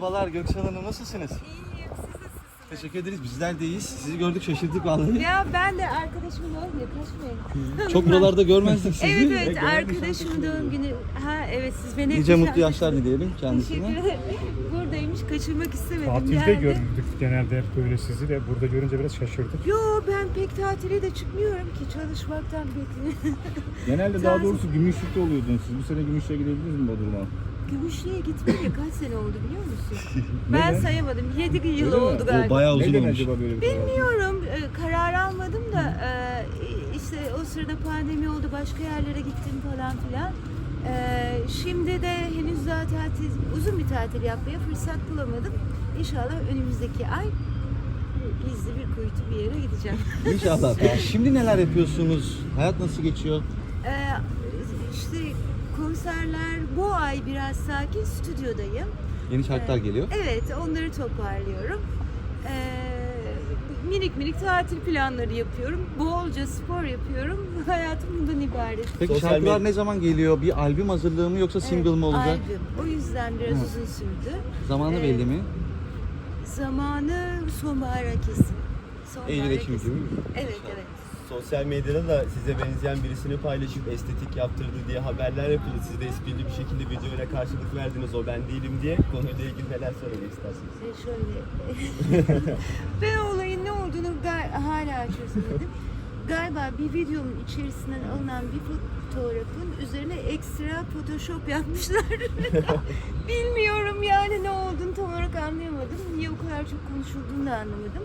Merhabalar Göksel Hanım nasılsınız? İyiyim, siz nasılsınız? Teşekkür ederiz. Bizler de iyiyiz. Sizi gördük şaşırdık vallahi. Ya ben de arkadaşımın doğum günü, kaçmayın. Çok buralarda görmezdik sizi. Evet evet, arkadaşımın doğum günü. Ha evet, siz beni Nice mutlu yaşlar dileyelim Teşekkür kendisine. ederim. Buradaymış, kaçırmak istemedim. Tatilde yani. gördük genelde hep böyle sizi de burada görünce biraz şaşırdık. Yo ben pek tatile de çıkmıyorum ki çalışmaktan pek. Genelde daha doğrusu Gümüşlük'te oluyordunuz. Siz bu sene Gümüşlük'e gidebildiniz mi Bodrum'a? Gümüşlüğe gitmeyeli kaç sene oldu biliyor musun? ben Neden? sayamadım. 7 yıl Öyle mi? oldu O galiba. bayağı uzun Neden olmuş. acaba böyle bir karar? Bilmiyorum, e, karar almadım da e, işte o sırada pandemi oldu, başka yerlere gittim falan filan. E, Şimdi de henüz daha tatil, uzun bir tatil yapmaya fırsat bulamadım. İnşallah önümüzdeki ay gizli bir kuytu bir yere gideceğim. İnşallah. Peki şimdi neler yapıyorsunuz? Hayat nasıl geçiyor? E, işte konserler bu ay biraz sakin, stüdyodayım. Yeni şarkılar geliyor. Evet, onları toparlıyorum. Ee, minik minik tatil planları yapıyorum. Bolca spor yapıyorum. Hayatım bundan ibaret. Peki Sosyal şarkılar medya- ne zaman geliyor? Bir albüm hazırlığı mı yoksa single mı olacak? Albüm. O yüzden biraz Hı. uzun sürdü. Zamanı Ee, belli mi? Zamanı sonbahara kesin. Sonbahara Eylül, Ekim gibi. Evet, evet. Sosyal medyada da size benzeyen birisini paylaşıp estetik yaptırdı diye haberler yapıldı. Siz de esprili bir şekilde videoyla karşılık verdiniz o ben değilim diye. Konuyla ilgili neler söylemek istersiniz? E şöyle. ben olayın ne olduğunu hala çözemedim. Galiba bir videomun içerisinden alınan bir fotoğrafın üzerine ekstra photoshop yapmışlar. Bilmiyorum yani ne olduğunu tam olarak anlayamadım. Niye o kadar çok konuşulduğunu da anlamadım.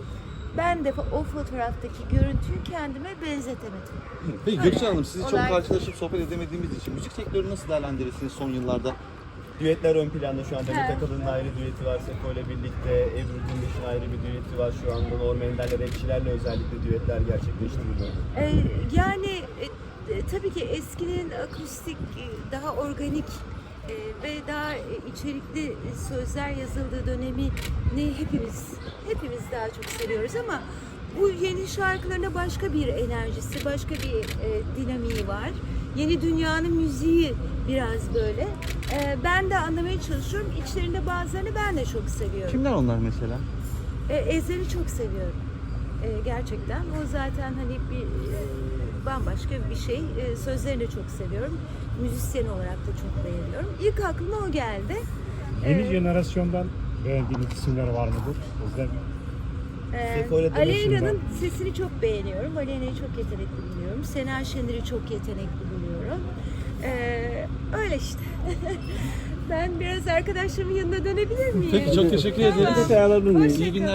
Ben de o fotoğraftaki görüntüyü kendime benzetemedim. Peki Göksel Hanım sizi çok Olay- karşılaşıp sohbet edemediğimiz için müzik sektörünü nasıl değerlendirirsiniz son yıllarda? Düetler ön planda şu anda. He. Demet Akalın'ın ayrı düeti var. Sefo ile birlikte. Ebru Gündeş'in ayrı bir düeti var şu anda. Norm Ender'le rapçilerle özellikle düetler gerçekleştiriliyor. Ee, yani e, e, tabii ki eskinin akustik, e, daha organik ve daha e, içerikli sözler yazıldığı dönemi ne hepimiz hepimiz daha çok seviyoruz ama bu yeni şarkılarına başka bir enerjisi, başka bir e, dinamiği var. Yeni dünyanın müziği biraz böyle. E, ben de anlamaya çalışıyorum. İçlerinde bazılarını ben de çok seviyorum. Kimler onlar mesela? E, Ezhel'i çok seviyorum. E, gerçekten. O zaten hani bir e, bambaşka bir şey. E, sözlerini de çok seviyorum. Müzisyen olarak da çok beğeniyorum. İlk aklıma o geldi. Yeni Ee, jenerasyondan beğendiğiniz isimler var mıdır? E, ile Demet Aleyna'nın sesini çok beğeniyorum. Aleyna'yı çok yetenekli buluyorum. Sena Şener'i çok yetenekli buluyorum. E, öyle işte. ben biraz arkadaşlarımın yanına dönebilir miyim? Peki çok teşekkür ederiz. Tamam. İyi günler.